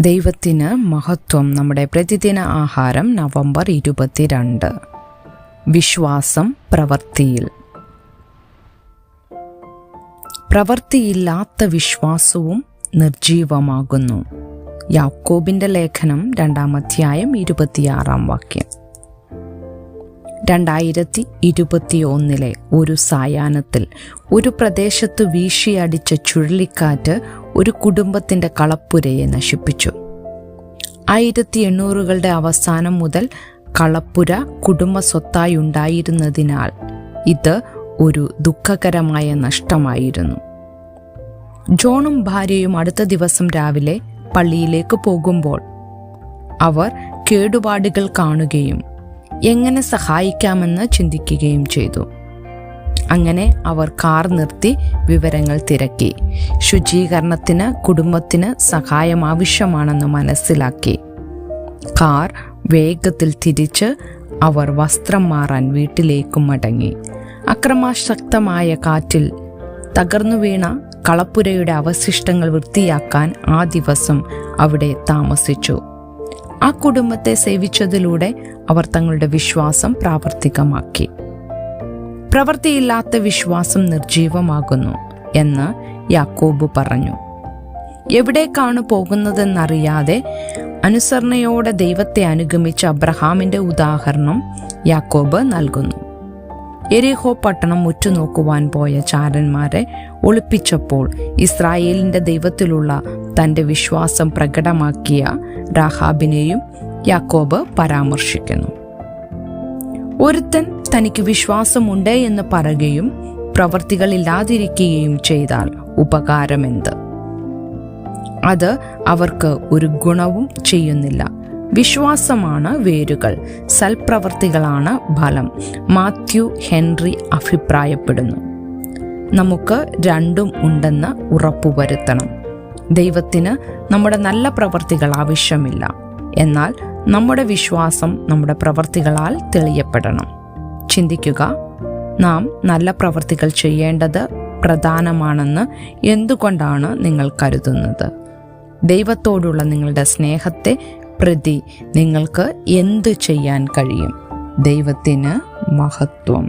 ദൈവത്തിന് മഹത്വം നമ്മുടെ പ്രതിദിന ആഹാരം നവംബർ ഇരുപത്തിരണ്ട്. വിശ്വാസം പ്രവൃത്തിയിൽ. പ്രവൃത്തിയില്ലാത്ത വിശ്വാസവും നിർജീവമാകുന്നു യാക്കോബിന്റെ ലേഖനം രണ്ടാം അധ്യായം ഇരുപത്തിയാറാം വാക്യം. രണ്ടായിരത്തി ഇരുപത്തിയൊന്നിലെ ഒരു സായാഹ്നത്തിൽ ഒരു പ്രദേശത്ത് വീശിയടിച്ച ചുഴലിക്കാറ്റ് ഒരു കുടുംബത്തിന്റെ കളപ്പുരയെ നശിപ്പിച്ചു. ആയിരത്തി എണ്ണൂറുകളുടെ അവസാനം മുതൽ കളപ്പുര കുടുംബ സ്വത്തായി ഉണ്ടായിരുന്നതിനാൽ ഇത് ഒരു ദുഃഖകരമായ നഷ്ടമായിരുന്നു. ജോണും ഭാര്യയും അടുത്ത ദിവസം രാവിലെ പള്ളിയിലേക്ക് പോകുമ്പോൾ അവർ കേടുപാടുകൾ കാണുകയും എങ്ങനെ സഹായിക്കാമെന്ന് ചിന്തിക്കുകയും ചെയ്തു. അങ്ങനെ അവർ കാർ നിർത്തി വിവരങ്ങൾ തിരക്കി. ശുചീകരണത്തിന് കുടുംബത്തിന് സഹായം ആവശ്യമാണെന്ന് മനസ്സിലാക്കി. കാർ വേഗത്തിൽ തിരിച്ച് അവർ വസ്ത്രം മാറാൻ വീട്ടിലേക്ക് മടങ്ങി. അക്രമാശക്തമായ കാറ്റിൽ തകർന്നു വീണ കളപ്പുരയുടെ അവശിഷ്ടങ്ങൾ വൃത്തിയാക്കാൻ ആ ദിവസം അവിടെ താമസിച്ചു. ആ കുടുംബത്തെ സേവിച്ചതിലൂടെ അവർ തങ്ങളുടെ വിശ്വാസം പ്രാവർത്തികമാക്കി. പ്രവൃത്തിയില്ലാത്ത വിശ്വാസം നിർജീവമാകുന്നു എന്ന് യാക്കോബ് പറഞ്ഞു. എവിടേക്കാണ് പോകുന്നതെന്നറിയാതെ അനുസരണയോടെ ദൈവത്തെ അനുഗമിച്ച അബ്രഹാമിന്റെ ഉദാഹരണം യാക്കോബ് നൽകുന്നു. എരിഹോ പട്ടണം ഉറ്റുനോക്കുവാൻ പോയ ചാരന്മാരെ ഒളിപ്പിച്ചപ്പോൾ ഇസ്രായേലിന്റെ ദൈവത്തിലുള്ള തന്റെ വിശ്വാസം പ്രകടമാക്കിയ രാഹാബിനെയും യാക്കോബ് പരാമർശിക്കുന്നു. ഒരുത്തൻ തനിക്ക് വിശ്വാസമുണ്ട് എന്ന് പറയുകയും പ്രവർത്തികളില്ലാതിരിക്കുകയും ചെയ്താൽ ഉപകാരമെന്ത്? അത് അവർക്ക് ഒരു ഗുണവും ചെയ്യുന്നില്ല. വിശ്വാസമാണ് വേരുകൾ സൽപ്രവർത്തികളാണ് ഫലം മാത്യു ഹെൻറി അഭിപ്രായപ്പെടുന്നു. നമുക്ക് രണ്ടും ഉണ്ടെന്ന് ഉറപ്പുവരുത്തണം. ദൈവത്തിന് നമ്മുടെ നല്ല പ്രവർത്തികൾ ആവശ്യമില്ല. എന്നാൽ നമ്മുടെ വിശ്വാസം നമ്മുടെ പ്രവർത്തികളാൽ തെളിയപ്പെടണം. ചിന്തിക്കുക നാം നല്ല പ്രവർത്തികൾ ചെയ്യേണ്ടത് പ്രധാനമാണെന്ന് എന്തുകൊണ്ടാണ് നിങ്ങൾ കരുതുന്നത്? ദൈവത്തോടുള്ള നിങ്ങളുടെ സ്നേഹത്തെ പ്രതി നിങ്ങൾക്ക് എന്ത് ചെയ്യാൻ കഴിയും? ദൈവത്തിന് മഹത്വം.